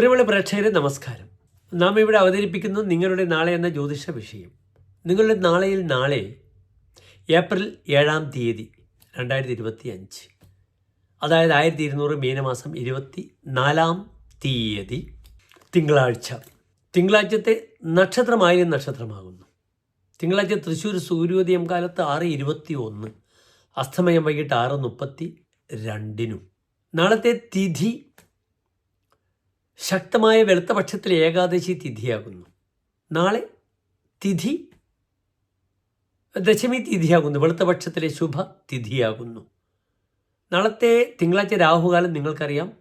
പ്രിയമുള്ള പ്രേക്ഷകരെ നമസ്കാരം. നാം ഇവിടെ അവതരിപ്പിക്കുന്നു നിങ്ങളുടെ നാളെ എന്ന ജ്യോതിഷ വിഷയം. നിങ്ങളുടെ നാളെയിൽ നാളെ ഏപ്രിൽ ഏഴാം തീയതി രണ്ടായിരത്തി ഇരുപത്തി അഞ്ച് അതായത് ആയിരത്തി ഇരുന്നൂറ് മീനമാസം ഇരുപത്തി നാലാം തീയതി തിങ്കളാഴ്ച. തിങ്കളാഴ്ചത്തെ നക്ഷത്രമായാലും നക്ഷത്രമാകുന്നു. തിങ്കളാഴ്ച തൃശ്ശൂർ സൂര്യോദയം കാലത്ത് ആറ് ഇരുപത്തി ഒന്ന് അസ്തമയം വൈകിട്ട് ആറ് മുപ്പത്തി രണ്ടിനും നാളത്തെ തിഥി ശക്തമായ വെളുത്ത ഏകാദശി തിഥിയാകുന്നു. നാളെ തിഥി ദശമി തിഥിയാകുന്നു. വെളുത്ത പക്ഷത്തിലെ ശുഭ തിഥിയാകുന്നു. നാളത്തെ തിങ്കളാഴ്ച രാഹുകാലം നിങ്ങൾക്കറിയാം.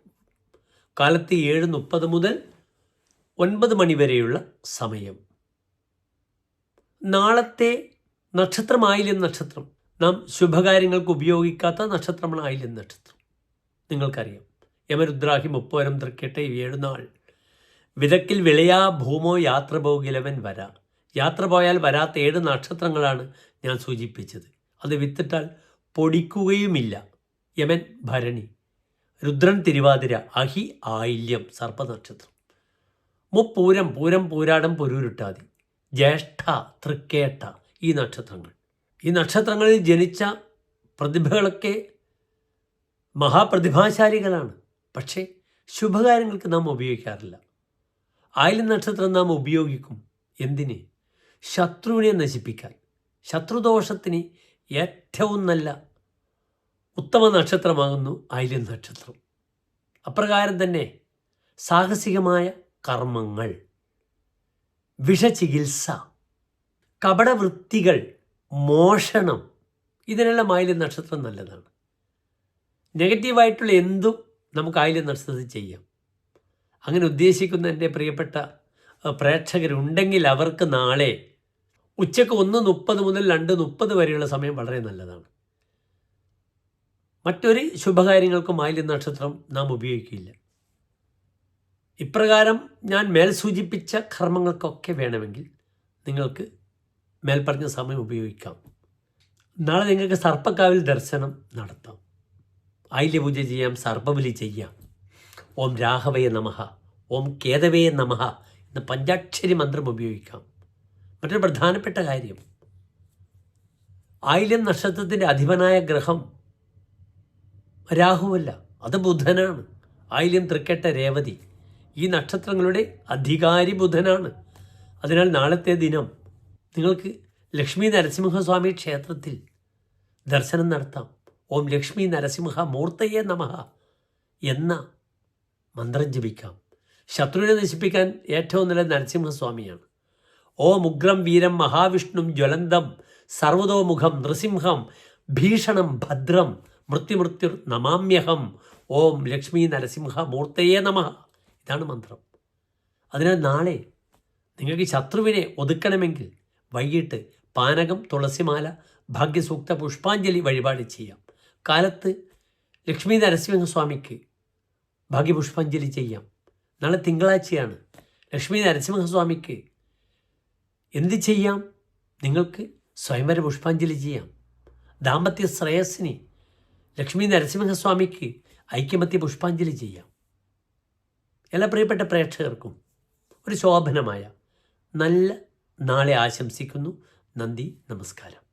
കാലത്ത് ഏഴ് മുപ്പത് മുതൽ ഒൻപത് മണി വരെയുള്ള സമയം. നാളത്തെ നക്ഷത്രമായില്യം നക്ഷത്രം. നാം ശുഭകാര്യങ്ങൾക്ക് ഉപയോഗിക്കാത്ത നക്ഷത്രമാണ് ആയില്യം നക്ഷത്രം. നിങ്ങൾക്കറിയാം. യമരുദ്രാഹി മുപ്പോരം തൃക്കട്ടെ ഏഴുനാൾ വിതക്കിൽ വിളയാ ഭൂമോ യാത്ര പോകിലവൻ വര. യാത്ര പോയാൽ വരാത്ത ഏഴ് നക്ഷത്രങ്ങളാണ് ഞാൻ സൂചിപ്പിച്ചത്. അത് വിത്തിട്ടാൽ പൊടിക്കുകയുമില്ല. യമൻ ഭരണി. രുദ്രൻ തിരുവാതിര. അഹി ആയില്യം സർപ്പനക്ഷത്രം. മുപ്പൂരം പൂരം പൂരാടം പൊരൂരുട്ടാതി. ജ്യേഷ്ഠ തൃക്കേട്ട ഈ നക്ഷത്രങ്ങൾ. ഈ നക്ഷത്രങ്ങളിൽ ജനിച്ച പ്രതിഭകളൊക്കെ മഹാപ്രതിഭാശാലികളാണ്. പക്ഷേ ശുഭകാര്യങ്ങൾക്ക് നാം ഉപയോഗിക്കാറില്ല. ആയില്യം നക്ഷത്രം നാം ഉപയോഗിക്കും. എന്തിന്? ശത്രുവിനെ നശിപ്പിക്കാൻ. ശത്രുദോഷത്തിന് ഏറ്റവും നല്ല ഉത്തമ നക്ഷത്രമാകുന്നു ആയില്യം നക്ഷത്രം. അപ്രകാരം തന്നെ സാഹസികമായ കർമ്മങ്ങൾ വിഷചികിത്സ കപടവൃത്തികൾ മോഷണം ഇതിനെല്ലാം ആയില്യം നക്ഷത്രം നല്ലതാണ്. നെഗറ്റീവായിട്ടുള്ള എന്തും നമുക്ക് ആയില്യം നക്ഷത്രത്തിൽ ചെയ്യാം. അങ്ങനെ ഉദ്ദേശിക്കുന്ന എന്റെ പ്രിയപ്പെട്ട പ്രേക്ഷകരുണ്ടെങ്കിൽ അവർക്ക് നാളെ ഉച്ചയ്ക്ക് ഒന്ന് മുപ്പത് മുതൽ രണ്ട് മുപ്പത് വരെയുള്ള സമയം വളരെ നല്ലതാണ്. മറ്റൊരു ശുഭകാര്യങ്ങൾക്കും മാലിന്യ നക്ഷത്രം നാം ഉപയോഗിക്കില്ല. ഇപ്രകാരം ഞാൻ മേൽ സൂചിപ്പിച്ച കർമ്മങ്ങൾക്കൊക്കെ വേണമെങ്കിൽ നിങ്ങൾക്ക് മേൽപ്പറഞ്ഞ സമയം ഉപയോഗിക്കാം. നാളെ നിങ്ങൾക്ക് സർപ്പക്കാവിൽ ദർശനം നടത്താം. ആയില്യപൂജ ചെയ്യാം സർപ്പബലി ചെയ്യാം. ഓം രാഘവയെ നമഃ ഓം കേതവയെ നമഃ എന്ന പഞ്ചാക്ഷരി മന്ത്രം ഉപയോഗിക്കാം. മറ്റൊരു പ്രധാനപ്പെട്ട കാര്യം ആയില്യം നക്ഷത്രത്തിന്റെ അധിപനായ ഗ്രഹം രാഹുവല്ല അത് ബുധനാണ്. ആയില്യം തൃക്കെട്ട രേവതി ഈ നക്ഷത്രങ്ങളുടെ അധികാരി ബുധനാണ്. അതിനാൽ നാളത്തെ ദിനം നിങ്ങൾക്ക് ലക്ഷ്മി നരസിംഹസ്വാമി ക്ഷേത്രത്തിൽ ദർശനം നടത്താം. ഓം ലക്ഷ്മി നരസിംഹ മൂർത്തയെ നമഃ എന്ന മന്ത്രം ജപിക്കാം. ശത്രുവിനെ നശിപ്പിക്കാൻ ഏറ്റവും നല്ല നരസിംഹസ്വാമിയാണ്. ഓം ഉഗ്രം വീരം മഹാവിഷ്ണും ജ്വലന്തം സർവതോമുഖം നൃസിംഹം ഭീഷണം ഭദ്രം മൃത്യുമൃത്യുർ നമാമ്യഹം ഓം ലക്ഷ്മി നരസിംഹ മൂർത്തയെ നമ ഇതാണ് മന്ത്രം. അതിനാൽ നാളെ നിങ്ങൾക്ക് ശത്രുവിനെ ഒതുക്കണമെങ്കിൽ വൈകിട്ട് പാനകം തുളസിമാല ഭാഗ്യസൂക്ത പുഷ്പാഞ്ജലി വഴിപാട് ചെയ്യാം. കാലത്ത് ലക്ഷ്മി നരസിംഹസ്വാമിക്ക് ഭാഗ്യപുഷ്പാഞ്ജലി ചെയ്യാം. നാളെ തിങ്കളാഴ്ചയാണ്. ലക്ഷ്മി നരസിംഹസ്വാമിക്ക് എന്ത് ചെയ്യാം? നിങ്ങൾക്ക് സ്വയംവര പുഷ്പാഞ്ജലി ചെയ്യാം. ദാമ്പത്യ ശ്രേയസ്സിന് ലക്ഷ്മി നരസിംഹസ്വാമിക്ക് ഐക്യമത്യ പുഷ്പാഞ്ജലി ചെയ്യാം. എല്ലാ പ്രിയപ്പെട്ട പ്രേക്ഷകർക്കും ഒരു ശോഭനമായ നല്ല നാളെ ആശംസിക്കുന്നു. നന്ദി നമസ്കാരം.